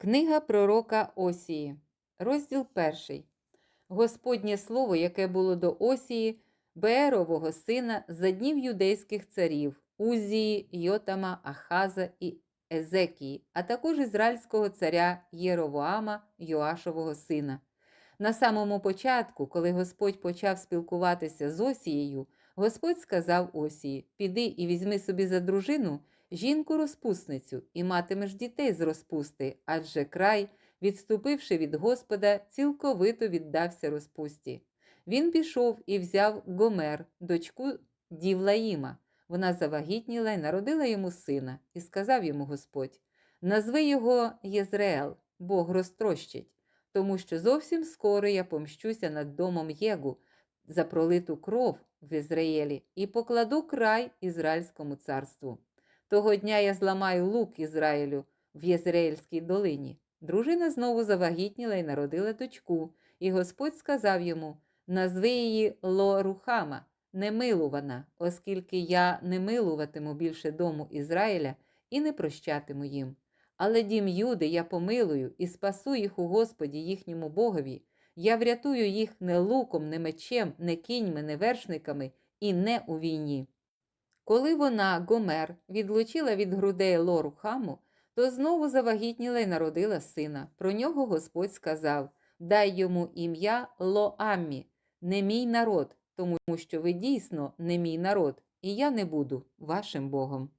Книга пророка Осії, розділ перший. Господнє слово, яке було до Осії, Беерового сина за днів юдейських царів Узії, Йотама, Ахаза і Езекії, а також ізраїльського царя Єровоама, Йоашового сина. На самому початку, коли Господь почав спілкуватися з Осією, Господь сказав Осії: Піди і візьми собі за дружину жінку розпусницю, і матимеш дітей з розпусти, адже край, відступивши від Господа, цілковито віддався розпусті. Він пішов і взяв Гомер, дочку Дівлаїма. Вона завагітніла й народила йому сина, і сказав йому Господь: Назви його Єзреел, Бог розтрощить, тому що зовсім скоро я помщуся над домом Єгу за пролиту кров в Ізраїлі і покладу край Ізраїльському царству. Того дня я зламаю лук Ізраїлю в Єзраїльській долині. Дружина знову завагітніла і народила дочку, і Господь сказав йому: Назви її Лорухама, немилувана, оскільки я не милуватиму більше дому Ізраїля і не прощатиму їм. Але дім Юди я помилую і спасу їх у Господі їхньому Богові. Я врятую їх не луком, не мечем, не кіньми, не вершниками і не у війні. Коли вона, Гомер, відлучила від грудей Лору Хаму, то знову завагітніла й народила сина. Про нього Господь сказав: Дай йому ім'я Лоаммі, не мій народ, тому що ви дійсно не мій народ, і я не буду вашим Богом.